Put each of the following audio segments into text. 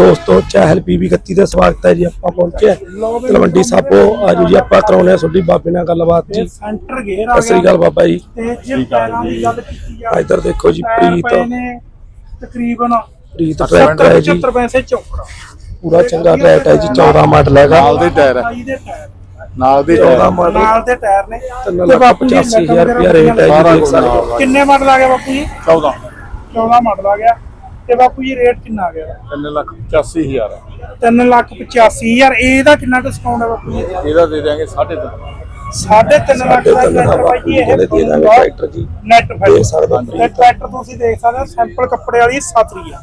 ਦੋਸਤੋ ਚਹਿਲ ਪੀਵੀ 31 ਦਾ ਸਵਾਗਤ ਹੈ ਜੀ ਆਪਾਂ ਪਹੁੰਚੇ ਤਲਵੰਡੀ ਸਾਬੋ ਆਜੋ ਜੀ ਆਪਾਂ ਕਰਾਉਣੇ ਆ ਤੁਹਾਡੀ ਬਾਬੇ ਨਾਲ ਗੱਲਬਾਤ ਜੀ। ਸੈਂਟਰ ਗੇਅਰ ਆ ਸਤਿ ਸ੍ਰੀ ਅਕਾਲ ਬਾਬਾ ਜੀ। ਗੱਲ ਇੱਧਰ ਦੇਖੋ ਜੀ ਪੈਰ ਪ੍ਰੀਤ। ਤਕਰੀਬਨ ਪ੍ਰੀਤ ਟਰੈਕਟਰ ਹੈ ਜੀ। 70 ਪੈਸੇ ਚੌਕੜਾ। ਪੂਰਾ ਚੰਗਾ ਰੇਟ ਹੈ ਜੀ 14 ਮਾਡਲ ਹੈਗਾ। ਨਾਲ ਦੇ ਟਾਇਰ ਹੈ। ਬਾਈ ਦੇ ਟਾਇਰ। ਨਾਲ ਦੇ 14 ਮਾਡਲ। ਨਾਲ ਦੇ ਟਾਇਰ ਨੇ। ਤਿੰਨ ਤੇ ਲੱਖ ਬਾਪੂ ਜੀ 85000 ਰੁਪਇਆ ਰੇਟ ਹੈ ਜੀ ਸਾਰਾ ਦੇਖ ਕੁਛ ਸਕਦੇ ਨਾਲ ਹੋ। ਕਿੰਨੇ ਮਾਡਲ ਆ ਗਿਆ ਬਾਪੂ ਜੀ? 14 14 ਮਾਡਲ ਆ ਗਿਆ। ਤੇ ਬਾਪੂ ਜੀ ਰੇਟ ਕਿੰਨਾ ਆ ਗਿਆ? 3 ਲੱਖ 85000 3 ਲੱਖ 85000 ਇਹਦਾ ਕਿੰਨਾ ਡਿਸਕਾਊਂਟ ਹੈ ਬਾਪੂ ਜੀ? ਇਹਦਾ ਦੇ ਦਿਆਂਗੇ 3.5 ਸਾਢੇ ਤਿੰਨ ਲੱਖ ਸਾਡੇ ਦਾ ਤਿੰਨ ਟਰੈਕਟਰ ਦਾ ਬਾਈ ਜੀ ਇਹ ਦੇ ਦਾਂਗੇ ਟਰੈਕਟਰ ਜੀ। ਨੈਟ ਤੇ ਟਰੈਕਟਰ ਤੁਸੀਂ ਦੇਖ ਸਕਦੇ ਹੋ ਸੈਂਪਲ ਕੱਪੜੇ ਵਾਲੀ ਸਤਰੀ ਆ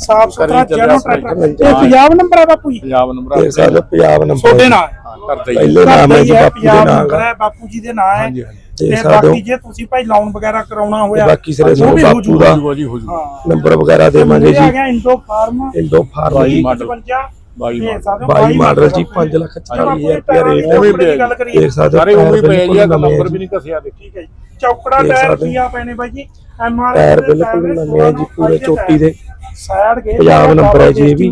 ਸਾਫ਼ ਸੁਥਰਾ ਜਨਮ ਟਰੈਕਟਰ ਇਹ ਪੰਜਾਬ ਨੰਬਰ ਆ ਬਾਪੂ ਜੀ। ਪੰਜਾਬ ਨੰਬਰ ਹੋ ਪੰਜਾਬ ਨੰਬਰ ਤੁਹਾਡੇ ਨਾਲ। ਕਰਦੇ ਹੀ ਪਹਿਲੇ ਨਾਮ ਹੈ ਜੀ ਘਰ ਦਾ ਹੀ ਬਾਪੂ ਦੇ ਪੰਜਾਬ ਨਾਮ ਨੰਬਰ ਦਾ ਹੈ ਬਾਪੂ ਜੀ ਦੇ ਨਾਂ ਹੈ ਹਾਂਜੀ, ਹਾਂਜੀ। ਦੇਖ ਤੇ ਸਕਦੇ ਹੋ। ਬਾਕੀ ਜੇ ਤੁਸੀਂ ਭਾਈ ਲੋਨ ਵਗੈਰਾ ਕਰਾਉਣਾ ਹੋਇਆ ਬਾਕੀ ਸਿਰੇ ਉਹ ਤੁਹਾਨੂੰ ਵੀ ਹੋ ਬਾਪੂ ਜੂਗਾ। ਦਾ ਹੋ ਜੀ ਹੋ ਜੀ ਹਾਂ ਨੰਬਰ ਵਗੈਰਾ ਦੇਵਾਂਗੇ ਇਹ ਆ ਜੀ ਗਿਆ ਇੰਡੋ ਫਾਰਮ ਇੰਡੋ ਫਾਰਮ ਬਾਈ ਜੀ ਮਾਡਲ। 55 ਬਾਈ ਇਹ ਮਾਡਲ। ਸਾਡੇ ਬਾਈ ਮਾਡਲ ਜੀ ਬਾਪੂ 5 ਲੱਖ 40 ਬਾਪੂ ਹਜ਼ਾਰ ਦੇ ਰੁਪਇਆ ਟਾਇਰ ਰੇਟ ਉਹ ਵੀ ਦੀ ਗੱਲ ਕਰੀਏ ਦੇਖ ਸਕਦੇ ਹੋ ਸਾਰੇ ਉਵੇਂ ਹੀ ਟਾਇਰ ਪਏ ਜੀ ਬਿਲਕੁਲ ਨਵੇਂ ਨੰਬਰ ਹੈ ਵੀ ਜੀ। ਨਹੀਂ ਕਸਿਆ ਦੇ ਠੀਕ ਹੈ ਜੀ ਚੌਕੜਾ ਦੇਖ ਟਾਇਰ ਸਕਦੇ। ਕੀ ਆ ਪੈਣੇ ਬਾਈ ਜੀ ਐਮ ਆਰ ਟਾਇਰ ਬਿਲਕੁਲ ਨਵੇਂ ਹੈ ਜੀ ਪੂਰੇ ਚੋਟੀ ਦੇ ਸਾਈਡ ਗੇ ਪੰਜਾਬ ਨੰਬਰ ਹੈ ਜੀ ਇਹ ਵੀ।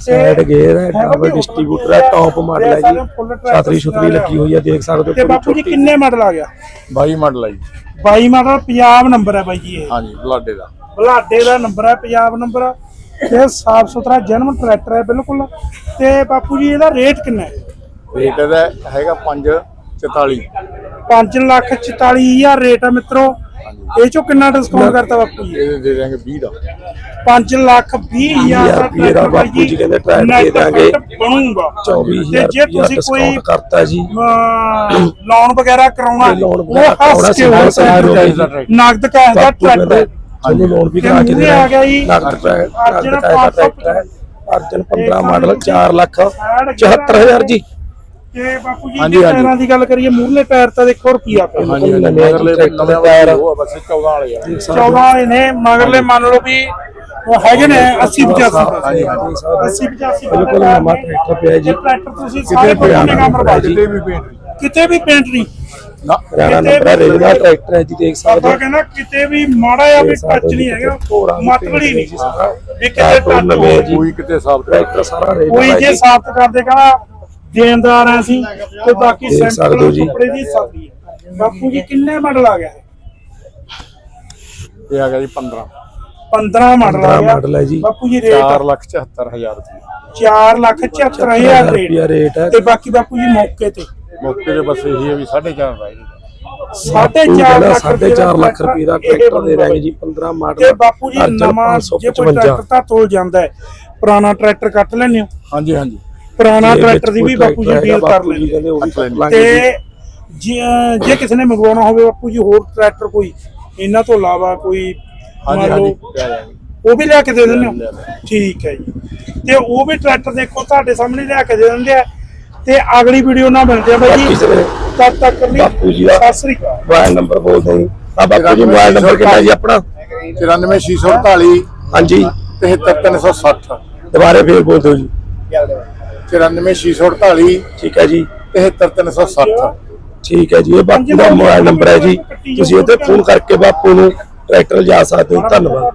ਸਾਈਡ ਗੇਅਰ ਹੈ ਡਬਲ ਡਿਸਟ੍ਰੀਬਿਊਟਰ ਹੈ ਟੌਪ ਮਾਡਲ ਹੈ ਜੀ। ਛਾਤਰੀ ਛੁਤਰੀ ਲੱਗੀ ਹੋਈ ਹੈ ਦੇਖ ਸਕਦੇ ਤੇ ਹੋ ਬਾਪੂ ਜੀ ਕਿੰਨੇ ਮਾਡਲ ਆ ਗਿਆ? 22 ਮਾਡਲ ਹੈ ਜੀ। 22 ਮਾਡਲ ਪੰਜਾਬ ਨੰਬਰ ਹੈ ਬਾਈ ਜੀ ਇਹ। ਹਾਂਜੀ ਬਲਾਡੇ ਦਾ। ਬਲਾਡੇ ਦਾ ਨੰਬਰ ਹੈ ਪੰਜਾਬ ਨੰਬਰ ਤੇ ਸਾਫ਼ ਸੁਥਰਾ ਜਨਮ ਟਰੈਕਟਰ ਹੈ ਬਿਲਕੁਲ। ਤੇ ਬਾਪੂ ਜੀ ਇਹਦਾ ਰੇਟ ਕਿੰਨਾ ਹੈ? ਰੇਟ ਇਹਦਾ ਹੈਗਾ 5 44 5 ਲੱਖ 44 ਹਜ਼ਾਰ ਰੇਟ ਹੈ ਮਿੱਤਰੋ। ਇਹ ਚੋਂ ਕਿੰਨਾ ਡਿਸਕਾਊਂਟ ਕਰਤਾ ਬਾਪੂ ਜੀ? ਇਹਦੇ ਦੇ ਦਿਆਂਗੇ 20 ਦਾ। 5 ਲੱਖ 20 ਹਜ਼ਾਰ ਦਾ ਦਾ ਟਰੈਕਟਰ ਬਾਈ ਬਾਪੂ ਜੀ ਕਹਿੰਦੇ ਟਰੈਕਟਰ ਦੇ net ਦਾਂਗੇ। effect ਬਣੂਗਾ। 24000 ਤੇ ਜੇ ਤੁਸੀਂ ਕੋਈ ਕਰਤਾ ਜੀ। ਲੋਨ ਵਗੈਰਾ ਕਰਾਉਣਾ ਜੇ loan ਉਹ ਵਗੈਰਾ ਕਰਾਉਣਾ ਹੱਸ ਕੇ ਸਿੱਧਾ ਹੋ ਸਿੱਧਾ ਸਕਦਾ ਕੈਸ਼ ਦਾ ਟਰੈਕਟਰ ਨਗਦ ਕੈਸ਼ ਦਾ ਬਾਪੂ ਕਹਿੰਦੇ ਟਰੈਕਟਰ ਤੁਹਾਨੂੰ ਲੋਨ ਵੀ ਕਰਾ ਕੇ ਮੂਹਰੇ ਦੇਣਾ। ਆ ਗਿਆ ਜੀ। ਨਗਦ ਅਰਜਨ ਟਰੈਕਟਰ ਹੈ। ਅਰਜਨ 15 ਮਾਡਲ 4 ਲੱਖ 74000 ਜੀ। ਤੇ ਬਾਪੂ ਜੀ ਹਾਂਜੀ, ਜੇ ਹਾਂਜੀ। ਟਾਇਰਾਂ ਦੀ ਗੱਲ ਕਰੀਏ ਮੂਰਲੇ ਟਾਇਰ ਤਾਂ ਦੇਖੋ ਰੁਪਿਆ ਪਿਆ ਹਾਂਜੀ ਹਾਂਜੀ। ਮਗਰਲੇ ਟਰੈਕਟਰ ਦੇ ਟਾਇਰ ਉਹ ਆ ਬਸ 14 ਵਾਲੇ ਆ। 14 ਵਾਲੇ ਨੇ ਮਗਰਲੇ ਮੰਨ ਲਓ ਵੀ ਉਹ ਹੈਗੇ ਨੇ 80 85 ਹਾਂਜੀ, ਹਾਂਜੀ। 80 85 ਬਿਲਕੁਲ ਨਵਾਂ ਟਰੈਕਟਰ ਪਿਆ ਜੀ। ਟਰੈਕਟਰ ਤੁਸੀਂ ਸਾਰੇ ਪਿਆ ਬੰਦੇ ਕੰਮ ਮਰਵਾ ਜੀ ਕਿਤੇ ਵੀ ਪੇਂਟ ਕਿਤੇ ਵੀ ਪੇਂਟ ਨਹੀਂ। ਨਾ ਹਰਿਆਣਾ ਨੰਬਰ ਹੈ ਰੇਲ ਦਾ ਟਰੈਕਟਰ ਹੈ ਜੀ ਦੇਖ ਸਕਦੇ ਬਾਬਾ ਹੋ। ਕਹਿੰਦਾ ਕਿਤੇ ਵੀ ਮਾੜਾ ਜਿਹਾ ਵੀ ਟੱਚ ਨਹੀਂ ਹੈਗਾ ਹੀ ਨਹੀਂ ਜੀ ਸਾਰਾ। ਵੀ ਕਿਤੇ ਟੱਚ ਹੋਵੇ ਜੀ। ਕੋਈ ਕਿਤੇ ਸਾਫ਼ ਟਰੈਕਟਰ ਸਾਰਾ ਰੇਲ ਕੋਈ ਜੇ ਜੀ। ਸਾਫਤ ਕਰਦੇ ਕਹਿੰਦਾ ਦੇਣਦਾਰ ਆ ਅਸੀਂ ਤੇ ਬਾਕੀ ਦੇਖ ਸਕਦੇ ਹੋ ਸੈਂਪਲ ਜੀ। ਕੱਪੜੇ ਦੀ ਸਾਦੀ ਹੈ। ਬਾਪੂ ਜੀ ਕਿੰਨੇ ਮਾਡਲ ਆ ਗਿਆ ਇਹ ਆ ਗਿਆ ਜੀ 15 15 ਮਾਡਲ ਆ 15 ਗਿਆ। ਮਾਡਲ ਹੈ ਜੀ। ਬਾਪੂ ਜੀ ਰੇਟ? 4 ਲੱਖ 74000 ਰੁਪਏ। 4 ਲੱਖ 74000 ਰੁਪਇਆ ਰੇਟ ਰੇਟ ਹੈ ਤੇ ਬਾਕੀ ਬਾਪੂ ਜੀ ਮੌਕੇ ਤੇ? ਮੌਕੇ ਤੇ ਬਸ ਇਹੀ ਹੈ ਵੀ 4.5 ਦਾ ਜੀ ਸਾਢੇ ਬਾਪੂ ਚਾਰ ਕਹਿੰਦਾ ਲੱਖ ਸਾਢੇ ਚਾਰ ਲੱਖ ਰੁਪਏ ਦਾ ਟਰੈਕਟਰ ਦੇ ਦਾਂਗੇ ਜੀ 15 ਮਾਡਲ ਤੇ ਬਾਪੂ ਜੀ ਅਰਜਨ ਨਵਾਂ ਜੇ ਕੋਈ 555 ਟਰੈਕਟਰ ਤਾਂ ਤੋਲ ਜਾਂਦਾ ਹੈ। ਪੁਰਾਣਾ ਟਰੈਕਟਰ ਕੱਟ ਲੈਣੇ ਹੋ? ਹਾਂਜੀ ਹਾਂਜੀ। ਪੁਰਾਣਾ ਟਰੈਕਟਰ ਦੀ ਵੀ ਬਾਪੂ ਜੀ ਡੀਲ ਕਰ ਲੈਂਦੇ ਉਹ ਵੀ। ਲਾਂਗੇ। ਤੇ ਜੇ ਜੇ ਕਿਸੇ ਨੇ ਮੰਗਵਾਉਣਾ ਹੋਵੇ ਬਾਪੂ ਜੀ ਹੋਰ ਟਰੈਕਟਰ ਕੋਈ ਇਹਨਾਂ ਤੋਂ ਇਲਾਵਾ ਕੋਈ ਮੰਨ ਲਓ ਲੈ। ਉਹ ਵੀ ਲਿਆ ਕੇ ਦੇ ਦਿੰਦੇ ਲੈ ਹੋ ਲੈ। ਠੀਕ ਹੈ ਜੀ। ਤੇ ਉਹ ਵੀ ਟਰੈਕਟਰ ਦੇਖੋ ਤੁਹਾਡੇ ਸਾਹਮਣੇ ਲਿਆ ਕੇ ਦੇ ਦਿੰਦੇ ਆ। ਤੇ ਅਗਲੀ ਵੀਡੀਓ ਨਾਲ ਮਿਲਦੇ ਆ ਬਾਈ ਜੀ। ਤਦ ਤੱਕ ਲਈ ਬਾਪੂ ਜੀ ਦਾ ਸਤਿ ਸ੍ਰੀ ਅਕਾਲ। ਮੋਬਾਈਲ ਨੰਬਰ ਬੋਲ ਦੋ ਜੀ। ਆ ਬਾਪੂ ਜੀ ਮੋਬਾਈਲ ਨੰਬਰ ਕਿੰਨਾ ਜੀ ਆਪਣਾ? 94648 ਹਾਂਜੀ। 73360 ਦੁਬਾਰੇ ਫੇਰ ਬੋਲ ਦਿਓ ਜੀ। 94648 ਠੀਕ ਹੈ ਜੀ। 73360 ਠੀਕ ਹੈ ਜੀ ਇਹ ਬਾਪੂ ਦਾ ਮੋਬਾਈਲ ਨੰਬਰ ਹੈ ਜੀ। ਤੁਸੀਂ ਇਹ ਤੇ ਫੋਨ ਕਰਕੇ ਬਾਪੂ ਨੂੰ ਟਰੈਕਟਰ ਲਿਜਾ ਸਕਦੇ ਹੋ। ਧੰਨਵਾਦ।